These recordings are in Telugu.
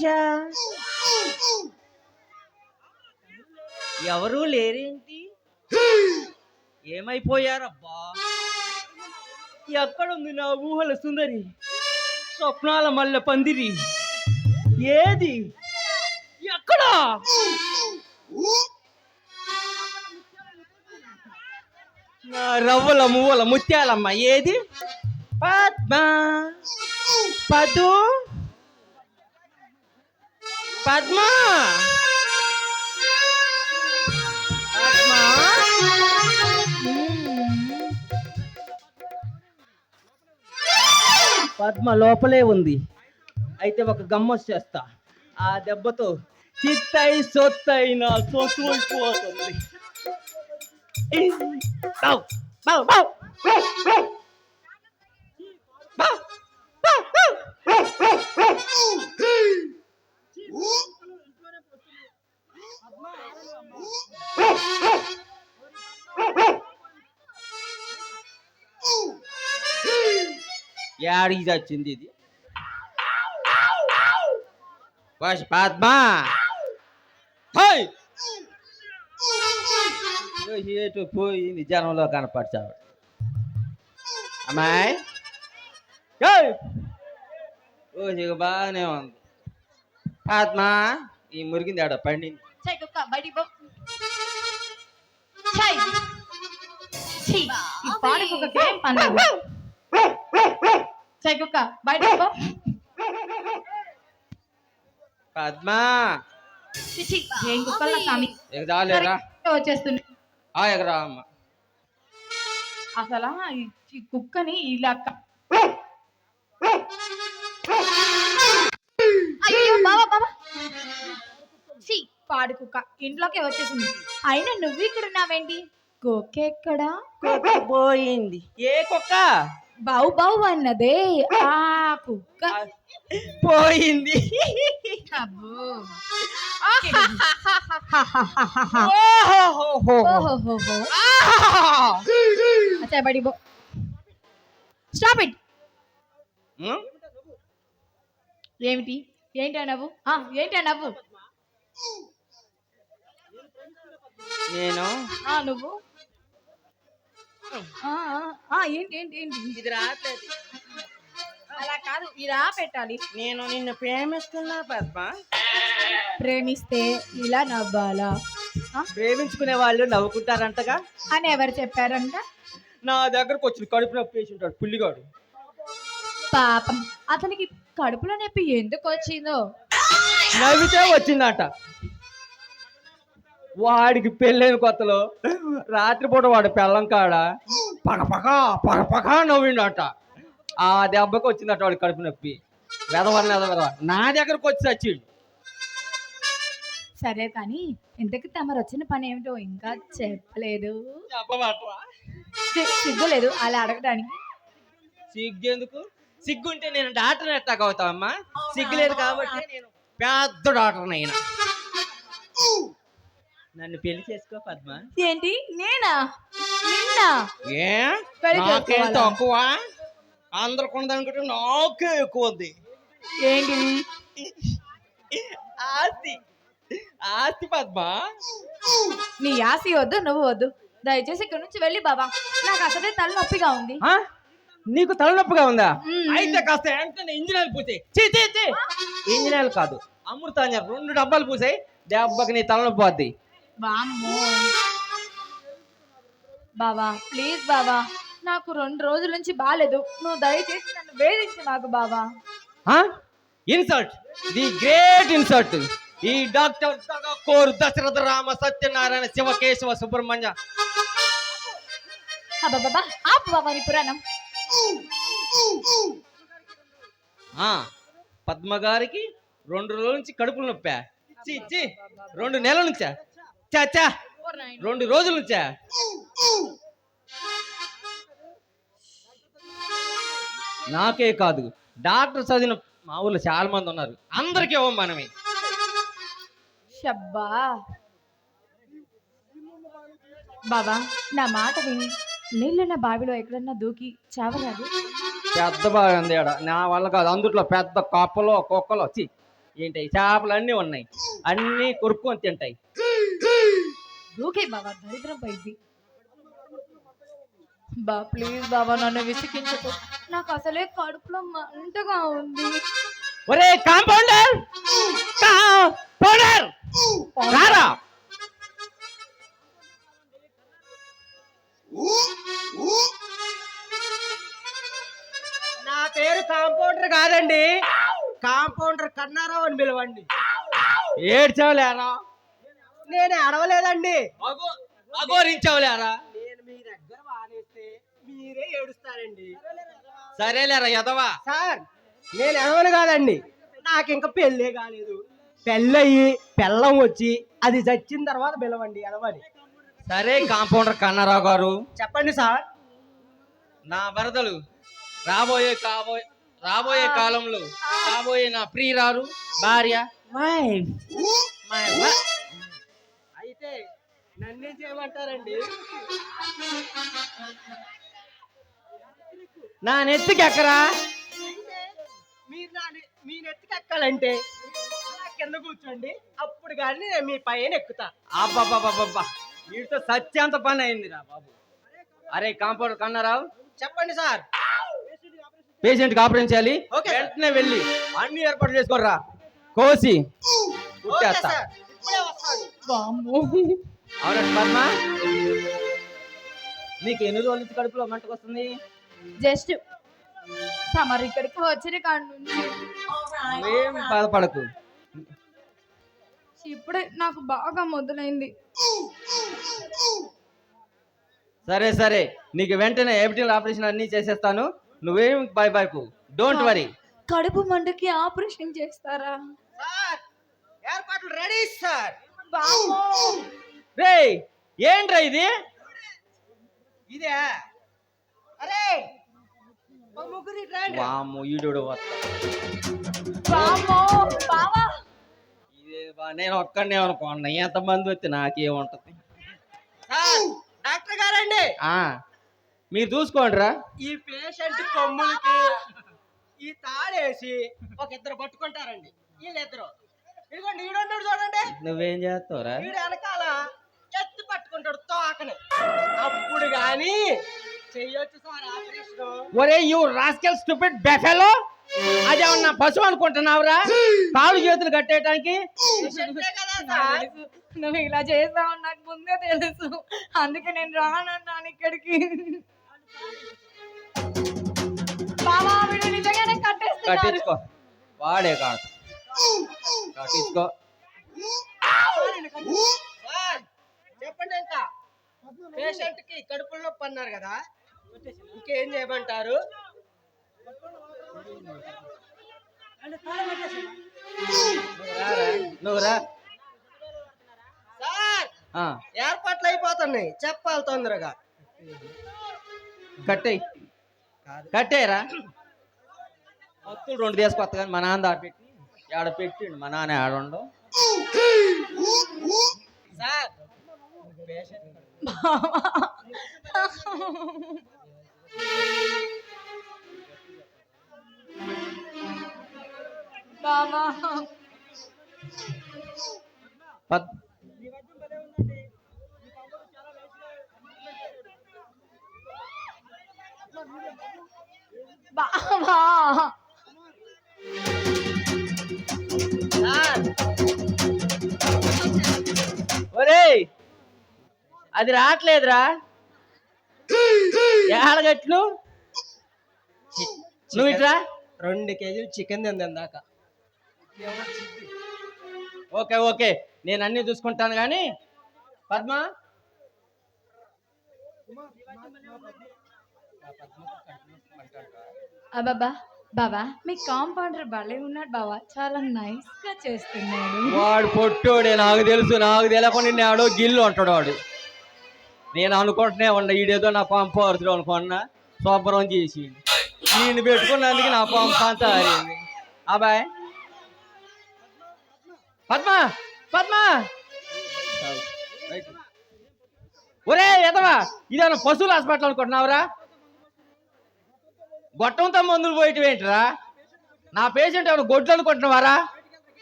నేనొచ్చా ఎవరూ లేరేంటి? ఏమైపోయారబ్బా? ఎక్కడుంది నా ఊహల సుందరి? స్వప్నాల మల్ల పందిరి? ఏది? ఎక్కడా? నా రవ్వల మువ్వల ముత్యాలమ్మ ఏది? పద్మ. పదు. పద్మ. పద్మ పద్మ లోపలే ఉంది. అయితే ఒక గమ్మస్ చేస్తా. ఆ దెబ్బతో చిత్తై సొత్తై నా సొత్తు అయిపోతుంది బౌ, బౌ, బౌ. బౌ, బౌ, బౌ. యాడికి చచ్చింది ఇది? వాష్ పద్మ! హై! ఏటు పోయింది జనంలో కనపడచావు అమ్మాయి! ఓ బాగానే ఉంది. పద్మ ఈ మురిగింది ఆడ పండింది. Chay, కుక్క బయటికి పో Chay. ఛీ, ఈ పాడు కుక్కకి ఏం పని లేదు. Chay, కుక్క బయటికి పో పద్మ ఛీ, ఏం కుక్కల కామి ఇక చాలేరా వచ్చేస్తుంది. ఆ ఇక రా అమ్మ. అసలు ఈ- ఈ కుక్కని ఇలా పాడు కుక్క ఇంట్లోకే వచ్చేసింది. అయినా నువ్వు ఇక్కడ ఉన్నావేంటి? కుక్క ఎక్కడా పోయింది. ఏ కుక్క? బావు బావు అన్నదే. ఆ కుక్క. పోయింది. అబ్బో. బడి బో స్టాప్ ఇట్? ఏమిటి? ఏంటి నవ్వు ఆ, ఏంటి నవ్వు నేను? ఆ నువ్వు? ఏంటి ఏంటి ఏంటి? ఇది రాట్లేదు అలా కాదు ఇలా పెట్టాలి. నేను నిన్ను ప్రేమిస్తున్నా పద్మ. ప్రేమిస్తే ఇలా నవ్వాలా? ప్రేమించుకునే వాళ్ళు నవ్వుకుంటారంటగా? అని ఎవరు చెప్పారంట? నా దగ్గరకు వచ్చి కడుపు నొప్పి వేసి ఉంటాడు పుల్లిగాడు పాపం. అతనికి కడుపులో నొప్పి ఎందుకు వచ్చిందో? నవ్వితే వచ్చిందట. వాడికి పెళ్ళైన కొత్తలో రాత్రిపూట వాడు పెళ్ళం కాడ? పగపగ పగపగ నవ్విండట. ఆ దెబ్బకి వచ్చిందట వాడి కడుపు నొప్పి. వెదవని వెదవ నా దగ్గరకు వచ్చి చచ్చిండు సరే కానీ ఇంతకి తమరు వచ్చిన పని ఏమిటో ఇంకా చెప్పలేదు. సిగ్గులేదు అలా అడగడానికి. సిగ్గెందుకు? సిగ్గుంటే నేను డాక్టర్ ఎట్టాక అవుతావమ్మా? సిగ్గు లేదు కాబట్టి నేను పెద్ద డాక్టర్ అయినా నన్ను పెళ్ళి చేసుకో పద్మ. ఏంటి? నేనా? నిన్న? ఏ? పెళ్ళి నాకేం చేసుకోవాలా? తక్కువ అందరికి ఉన్నదానికంటే నాకే ఎక్కువ ఉంది ఏంటిది? ఆస్తి. ఆస్తి పద్మ. నీ యాసి వద్దు నువ్వు వద్దు. దయచేసి ఇక్కడ నుంచి వెళ్ళి బాబా నాకు అసలే తలనొప్పిగా ఉంది. ఆ? నీకు తలనొప్పిగా ఉందా? మ్మ్. అయితే కాస్త వెంటనే ఇంజనీర్ పూసాయి. చీ చీ చీ ఇంజనీర్ కాదు అమృతాంజన్ రెండు డబ్బాలు పూసాయి. దెబ్బకి నీ తలనొప్పి పోద్ది వామ్మో. బాబా ప్లీజ్ బాబా నాకు రెండు రోజుల నుంచి బాగాలేదు నువ్వు దయచేసి నన్ను వేధించు నాకు బాబా ఇన్సల్ట్ ది గ్రేట్ ఇన్సల్ట్ ఈ డాక్టర్ కోరు దశరథ రామ సత్యనారాయణ శివకేశవ సుబ్రహ్మణ్య. ఆపు బాబా నీ పురాణం. ఆ, పద్మ గారికి రెండు రోజుల నుంచి కడుపులు నొప్పా. చి చి రెండు నెలల నుంచా? చా చా. రెండు రోజుల నుంచా? నాకే కాదు డాక్టర్ చదివిన మా ఊర్లో చాలా మంది ఉన్నారు. అందరికీ ఇవ్వం మనమే షబ్బా. బాబా నా మాట విని నీళ్ళున్న బావిలో ఎక్కడన్నా దూకి చావరాదు? పెద్ద బాగా ఉంది ఆడ. నా వల్ల కాదు అందుట్లో పెద్ద కప్పలు కుక్కలు చి ఏంటి చేపలు అన్నీ ఉన్నాయి. అన్నీ కొరుక్కొని తింటాయి. ఓకే బాబా దరిద్రం పోయింది. బా ప్లీజ్ బాబా నన్ను విసిగించకు. నాకు అసలే కడుపులో మంటగా ఉంది. ఒరే కాంపౌండర్! కాంపౌండర్! రారా! నా పేరు కాంపౌండర్ కాదండి. కాంపౌండర్ కన్నారావు అని పిలవండి. ఏడ్చావులేరా నేను అడవలేదండి. అగో అగోరించావులేరా నేను మీ దగ్గర వానేస్తే మీరే ఏడుస్తారండి. సరేలేరా ఎదవా సార్ నేను ఎడవను కాదండి. నాకు ఇంకా పెళ్ళే కాలేదు. పెళ్ళయి పెళ్ళం వచ్చి అది చచ్చిన తర్వాత పిలవండి ఎడవని సరే కాంపౌండర్ కన్నారావు గారు. చెప్పండి సార్. నా వరదలు రాబోయే కాబోయే రాబోయే కాలంలో రాబోయే నా ప్రియురారు భార్య అయితే నన్నేం చేయమంటారండి. నా నెత్తికి ఎక్కరా? మీరు నా మీ నెత్తికి ఎక్కాలంటే కింద కూర్చోండి. అప్పుడు కానీ నేను మీ పైన ఎక్కుతా. అబ్బబ్బబ్బబ్బా వీటితో సత్యాంత పని అయిందిరా బాబు. అరే కాంపౌండర్ కన్నారావు? చెప్పండి సార్. పేషెంట్ ఆపరేషన్ చేయాలి. ఓకే. వెంటనే వెళ్ళి అన్ని ఏర్పాటు చేసుకోర్రా. కోసి కుట్టేస్తా పద్మ నీకు ఎన్ని రోజుల నుంచి కడుపులో మంటకు వస్తుంది జస్ట్ తమరు ఇక్కడికి వచ్చిన కాడ నుంచి. ఏం బాధపడకు. ఇప్పుడే నాకు బాగా మొదలైంది. సరే సరే. నీకు వెంటనే ఎబిటల్ ఆపరేషన్ అన్ని చేసేస్తాను. నువ్వేం భయపడకు డోంట్ వరీ కడుపు మంటకి ఆపరేషన్ చేస్తారా? ఏర్పాట్లు రెడీ సార్. వామ్మో రే ఏంట్రా ఇది? ఇదే. అరే. వాము ఈడు వామ్మో బావా. ఇదే బా- నేను ఒక్కడనే అనుకోండి ఎంతమంది వస్తే నాకేముంటది? డాక్టర్ గారండి. ఆ, మీరు చూసుకోండి రా ఈ పేషెంట్ కొమ్ములకి ఈ తాడేసి ఒక ఇద్దరు పట్టుకుంటారండి. వీళ్ళిద్దరు. ఇదిగోండి ఈడున్నాడు చూడండి. నువ్వేం చేస్తావురా? వీడు వెనకాల ఎత్తి పట్టుకుంటాడు తోకని అప్పుడు గాని చెయ్యొచ్చు సార్ ఆపరేషన్ ఒరే యూ రాస్కెల్ స్టూపిడ్ బెఫెలో అది ఏమన్నా పశువు అనుకుంటున్నావురా కాలు చేతులు కట్టేయటానికి నువ్వు ఇలా చేస్తావు నాకు ముందే తెలుసు అందుకే నేను రానన్నాను ఇక్కడికి బావా వీడు కట్టించుకో కాదు కట్టించుకో చెప్పండి ఇంకా. పేషెంట్కి కడుపులో నొప్పి అన్నారు కదా ఇంకేం చేయమంటారు? సార్ ఆ, ఏర్పాట్లు అయిపోతున్నాయి. చెప్పాలి తొందరగా. కట్టేయ్. కట్టేరా భక్తులు రెండు తీసుకొస్తా కానీ మా నాన్న పెట్టి ఆడ పెట్టిండు. మా నాన్న ఆడుండు. సార్ పేషెంట్ బావా పద్ బావా సార్ ఒరేయ్ అది రావట్లేదురా. ఏడగట్లు నువ్వు ఇట్రా? రెండు కేజీలు చికెన్ తిందాం దాకా. Okay okay. నేను అన్ని చూసుకుంటాను కానీ పద్మ? అబ్బాబా బాబా మీ కాంపౌండర్ భలే ఉన్నాడు బావా. చాలా నైస్గా చేస్తున్నాడు. వాడు పొట్టోడే నాకు తెలుసు నాకు తెలియకుండా నాడో గిల్లు అంటాడు వాడు. నేను అనుకుంటూనే ఉన్నా ఈడేదో నా పంప పోరుతుడు అనుకున్నా శుభ్రం చేసి నేను పెట్టుకున్నందుకు నా పంప పంత ఆరింది. అబ్బాయ్ పద్మ పద్మ. ఒరే ఎదవా ఇదేమన్నా పశువుల హాస్పిటల్ అనుకుంటున్నావురా? గొట్టంతో మందులు పోయటం ఏంటిరా? నా పేషెంట్ ఎవరు గొడ్లు అనుకుంటున్నావారా?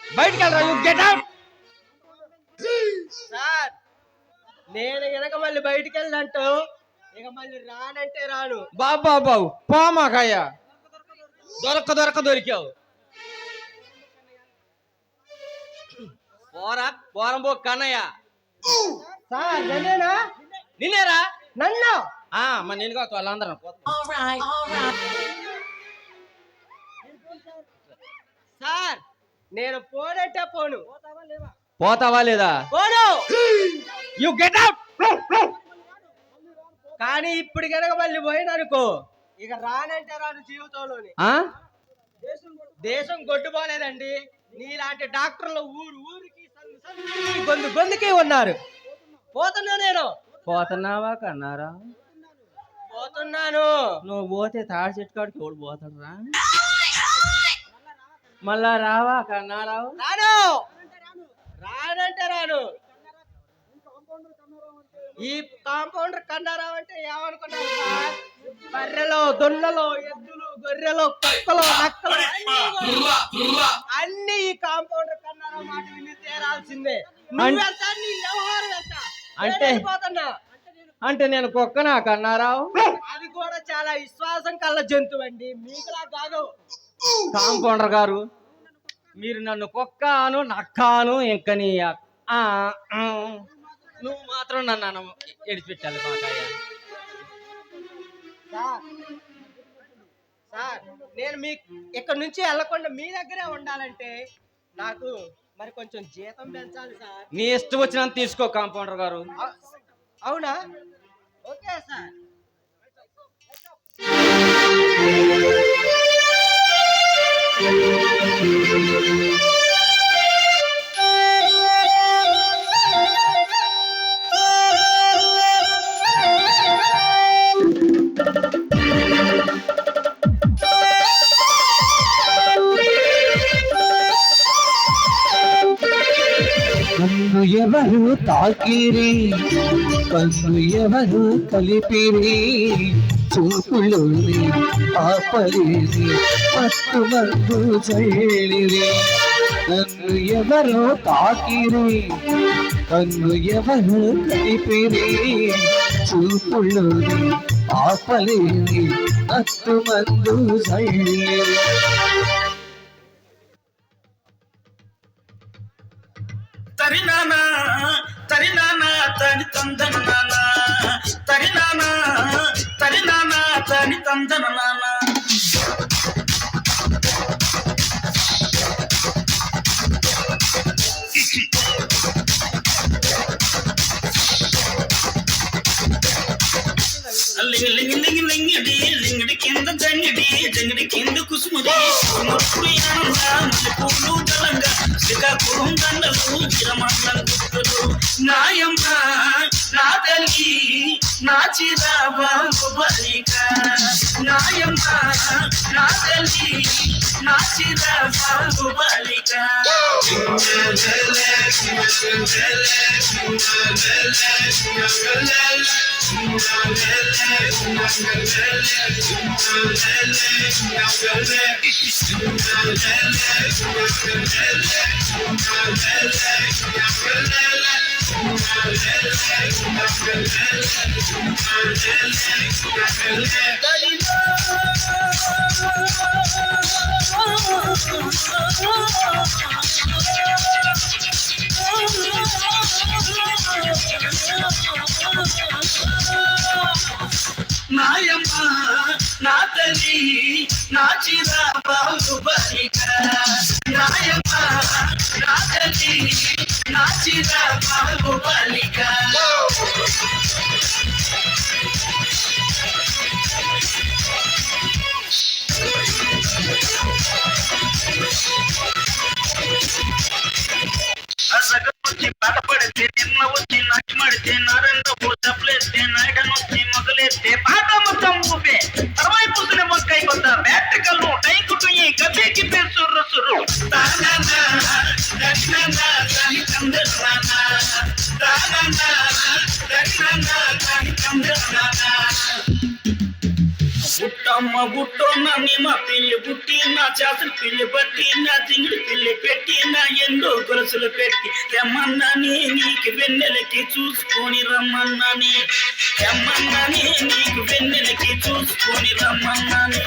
బయటికి వెళ్ళరా యు గెట్ అవుట్ సార్ నేను గనక మళ్ళీ బయటికి వెళ్ళంటూ ఇక మళ్ళీ రానంటే రాను. బాబు బాబు పోమాకయ్యా. దొరక్క దొరక్క దొరికావు. పోరా పోరం పో కన్నయ్య. సార్ నన్నేనా? నిన్నేరా? నన్ను? ఆ మరి నేను కాదు వాళ్ళందరూ. సార్ నేను పోనంటే పోను. పోతావా లేదా? పోను. యు గెట్ అవుట్ కానీ ఇప్పుడు గనక మళ్ళీ పోయిననుకో ఇక రానంటే రాను జీవితంలోని. దేశం గొడ్డుపోలేదండి నీలాంటి డాక్టర్లు ఊరు ఊరికి గొంతు గొంతుకి ఉన్నారు. పోతున్నా నేను. పోతున్నావా కన్నారా? పోతున్నాను. నువ్వు పోతే తాడి చెట్టు కాడికి ఎవడు పోతాడురా? మళ్ళా రావా కన్నారావు రాను. రానంటే రాను ఈ కాంపౌండర్ కన్నారావు అంటే ఏమనుకున్నారు? బర్రెలు దొన్నలు ఎద్దులు గొర్రెలు కుక్కలు నక్కలు అన్నీ- అన్ని ఈ కాంపౌండర్ కన్నారావు మాట విని తీరాల్సిందే? అంటే-. అంటే నేను కుక్కనా కన్నారావు అది కూడా చాలా విశ్వాసం కళ్ళ జంతువు అండి మీకులా కాదు కాంపౌండర్ గారు మీరు నన్ను కుక్క అను నక్క అను ఇంక నీ. నువ్వు మాత్రం నన్ను ఎడిచిపెట్టాలి సార్ సార్ నేను మీ ఇక్కడ నుంచి వెళ్ళకుండా మీ దగ్గరే ఉండాలంటే నాకు మరి కొంచెం జీతం పెంచాలి సార్. నీ ఇష్టం వచ్చినంత తీసుకో కాంపౌండర్ గారు. అవునా? Okay sir. కన్ను ఎవరు తాకిరి? కన్ను ఎవరు కలిపిరి? చూపులు ఆపలేని మత్తు మందు చల్లిరి నన్ను ఎవరో తాకిరి నన్ను ఎవరు కలిపిరి చూపులోని ఆపలేని మత్తు మందు చల్లిరి తరినానా తరినానా తని తందన నానా. తరినానా తరినానా తని తందన నానా. కింద కుసుముది కుసుమప్పుడు శ్రీకాకుళం దండలు చిరమండలం నాయమ్మ నా తల్లి నా చిరాబాబు బలిక నాయమ్మ నా తల్లి నా చిరాబాబు బలిక నాయమ్మ నా తల్లి నా చిరా బాబు బలిక. నాయమ్మ నా తల్లి నా చిరా బాబు బలిక. వచ్చి బాధపడితే నిన్న వచ్చి నచ్చమడితే నారంలో పూసప్లేస్తే నాయడనొచ్చి వచ్చి పాట పాదము ఊపే. అరవై పుసిన మొక్కై కొత్త వేటకల్లు టైకుటు ఈ గద్దెకి సుర్రు సుర్రు. తానా దక్షిణ బుట్టమ్మ బుట్టో నా నిమ పిల్లి బుట్టి చేతులు పిల్లి పట్టి తింగిడి పిల్లి పెట్టి ఎన్నో గొలుసులు పెట్టి తెమ్మన్నని నీకు వెన్నెలకి చూసుకొని రమ్మన్నని తెమ్మన్నని నీకు వెన్నెలకి చూసుకొని రమ్మన్నని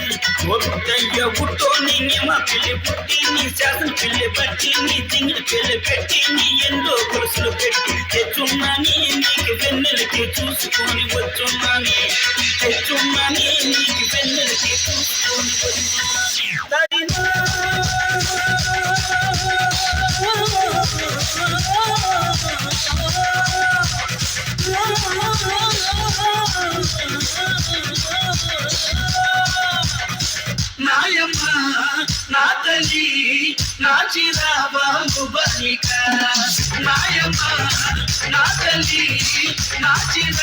ఒట్టయ్య బుట్టో నీ నిమ పిల్లి పుట్టి నీ చేతులు పిల్లి పట్టి నీ తింగిడి పిల్లి పెట్టి నీ ఎన్నో గొలుసులు పెట్టి తెచ్చున్నాని నీకు వెన్నెలకి చూసుకొని వచ్చున్నాని తెచ్చున్నాని నాయమ్మ నా తల్లి నా Chirababu బలిక. నాయమ్మ ನಾದಲ್ಲಿ ನಾಚಿದ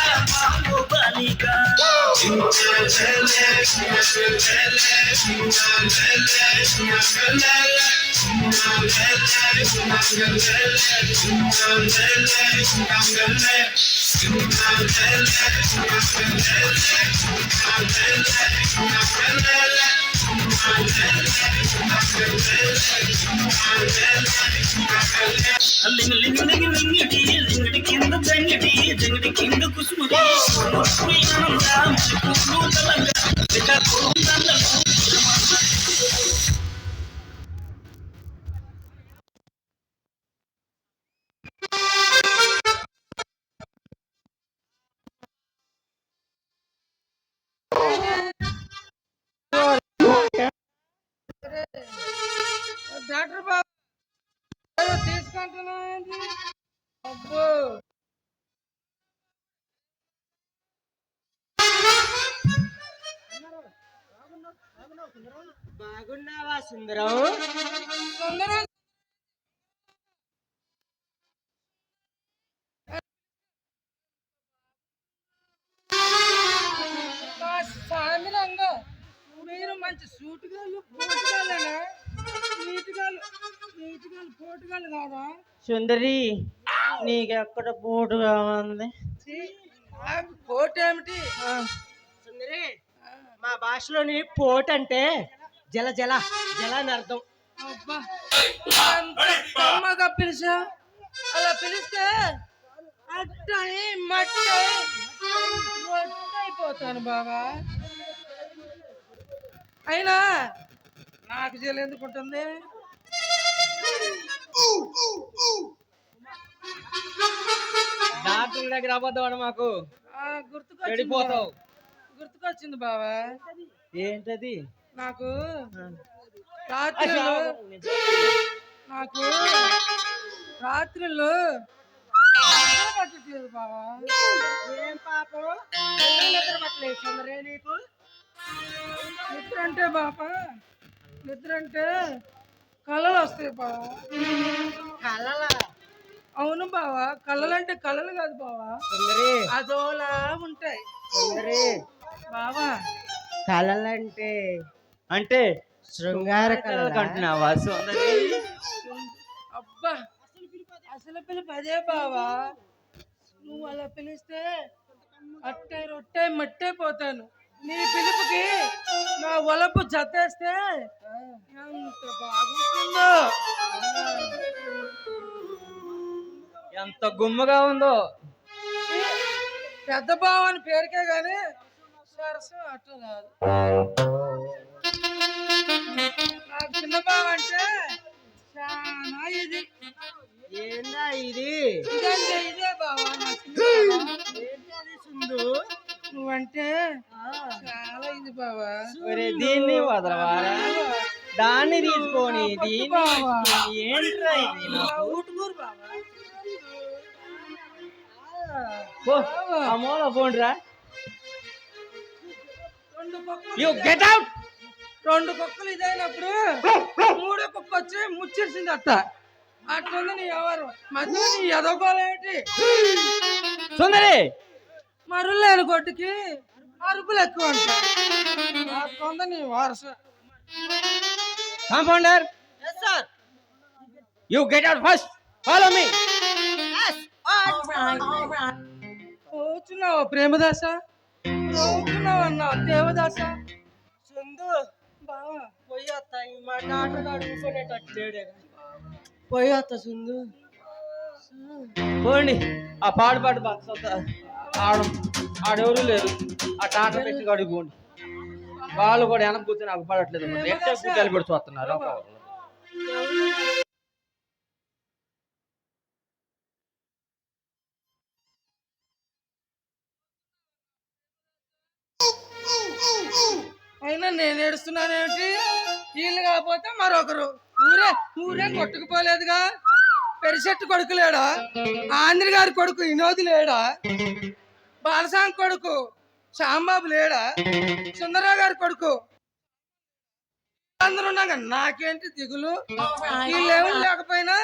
ling ling ling ling ling Sweet and I'm down, chicken, blue, and సుందరం. సుందరం సామిరంగా మీరు మంచి సూటుగాళ్ళు పోటుగాళ్ళనా? నీటిగాళ్ళు నీటిగాళ్ళు పోటుగాళ్ళు కాదా? సుందరి నీకెక్కడ ఛీ, ఆ పోటు ఏమిటి సుందరి మా భాషలోని పోటు అంటే జల జల జల అని అర్థం. అమ్మగా పిలిచా? అలా పిలిస్తే అట్టయి మట్టయి అయిపోతాను బాబా అయినా నాకు జల ఎందుకు ఉంటుంది? డాక్టర్ దగ్గర అబద్ధం మాకు. ఆ, గుర్తుకొచ్చింది బావా. ఏంటది? నాకు రాత్రిలో నాకు రాత్రిలో పట్టట్లేదు బావా. ఏం పాపం? నిద్ర పట్టలేదు నీకు? నిద్ర అంటే బాప నిద్ర అంటే కళలు వస్తాయి బావా. కళల? అవును బావా కళలు అంటే కళలు కాదు బావా. అదోలా ఉంటాయి. బావా. కళలంటే అంటే శృంగార కళలా? కంటున్నావా సుందరి అబ్బా! అసలు పిలుపు అదే బావా. నువ్వు అలా పిలిస్తే అట్టే రొట్టె మట్టే పోతాను. నీ పిలుపుకి నా ఒలపు జతేస్తే ఎంత బాగుంటుందో. ఎంత గుమ్మగా ఉందో. పెద్ద బావ అని పేరుకే గాని సరసం అట్లా కాదు చిన్న బావ అంటే చాలా ఇది. ఏందా ఇది? ఇదంటే ఇదే బావ నా చిన్న సుందు నువ్వంటే చాలా ఇది బావా. ఒరే దీన్ని వదలవారా? దాన్ని తీసుకొని దీన్ని. తీసుకొని ఏంట్రా ఇది? నాకు? ఊటుకూరు బావా. పో, ఆ మూల పోండ్రా రెండు కుక్కలు యు గెట్ అవుట్! రెండు కుక్కలు ఇదైనప్పుడు మూడో కుక్క వచ్చి ముచ్చేసింది అట్ట అట్లుంది నీ ఎవరు మధ్య నీ ఎదగోలేంటి సుందరి! మరులేని కొట్టుకి అరుపులు ఎక్కువ అట్లుంది నీ వారస. Compounder! You get out first follow me పోతున్నావా ప్రేమదాస? పోతున్నావా అన్న దేవదాస? సింధు బావా మా కూర్చొనేటట్టు లేడే వస్తా సింధు. పోండి. ఆ పాడు పాడు ఆడ. ఆడెవరు లేరు. ఆ టాటా పెట్టి కాడికి పోండి. వాళ్ళు కూడా వెనక కూర్చొని నాకు పడట్లేదు ఎక్కడ కూర్చొని పెడుతూ వస్తున్నారు అయినా నేను ఏడుస్తున్నానేమిటి? వీళ్ళు కాకపోతే మరొకరు. ఊరే ఊరే కొట్టుకుపోలేదుగా. పెరిసెట్టు కొడుకు లేడా? ఆంధ్ర గారి కొడుకు వినోద్ లేడా? బాలసాంగ్ కొడుకు శాంబాబు లేడా? సుందరరావు గారి కొడుకు అందరూ ఉన్నాక నాకేంటి దిగులు? వీళ్ళేమో లేకపోయినా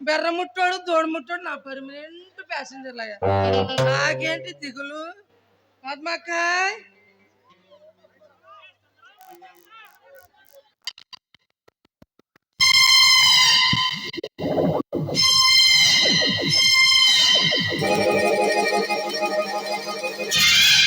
బెర్ర ముట్టోడు దోడు ముట్టోడు నా పర్మనెంట్ ప్యాసింజర్లు అయ్యా నాకేంటి దిగులు? పద్మక్కాయ్! Thank you.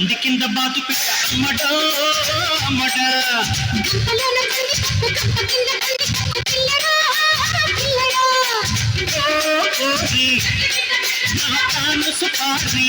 కోడి కింద బాతు పెట్ట అమ్మడా సుపారి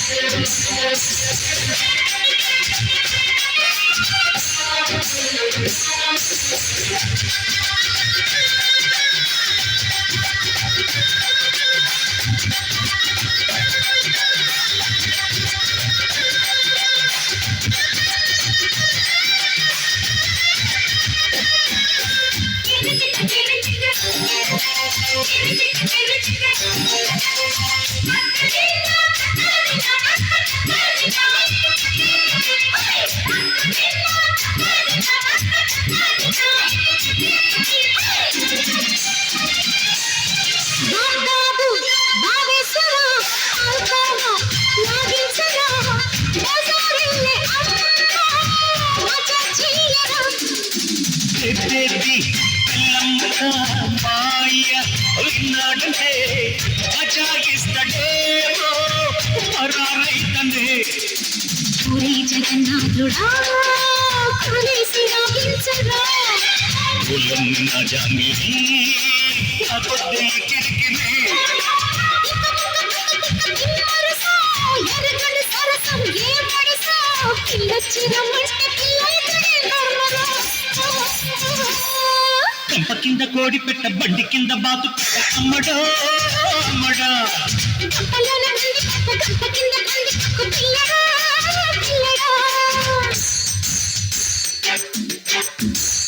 కంప కింద కోడి పెట్ట బండి కింద బాతు పెట్ట అమ్మడా అమ్మడా. గంపలోన కింద కంది పక్కు Peace.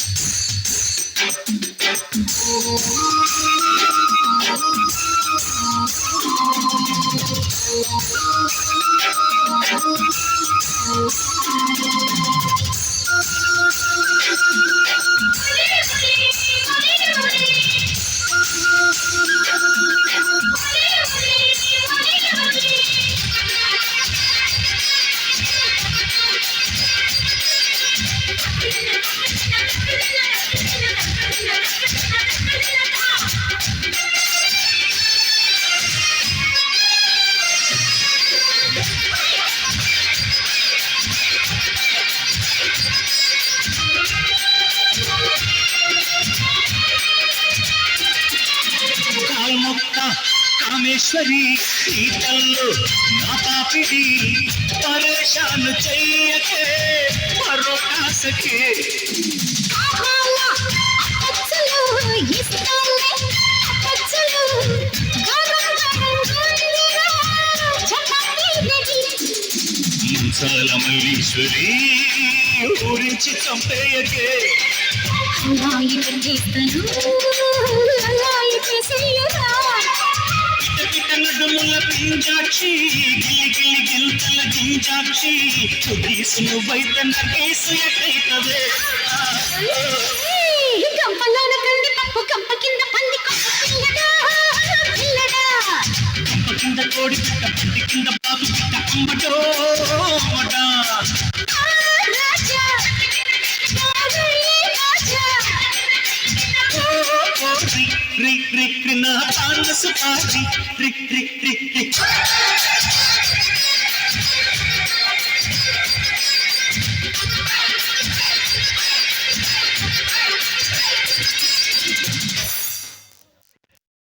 Shreya. కామే మల్లీశ్వరి ఈ కళ్ళు నా పాపిడి పరేషాను చెయ్యకే మరో కాసకే. ఆహాలా అచ్చలు ఇస్తాలే అచ్చలు గరం గరం గుండిరా చపాతీ రెడీ మంచాల మల్లీశ్వరి ఊరించి చంపేయకే. చేస్తాను నడుముల పింజాక్షి గిలి గిలి గిల్తల గింజాక్షి కుదీసు నువ్వైతే నగేసు ఎక్కైతవే గంపలోన కంది పప్పు కంప కింద పంది కొప్ప పిల్లడా పిల్లడా. కంప కింద కోడి పిట్ట పంటి కింద బాబు పిట్ట అమ్మటో నా పాండసు పాటి ట్రిక్ ట్రిక్ ట్రిక్ ట్రిక్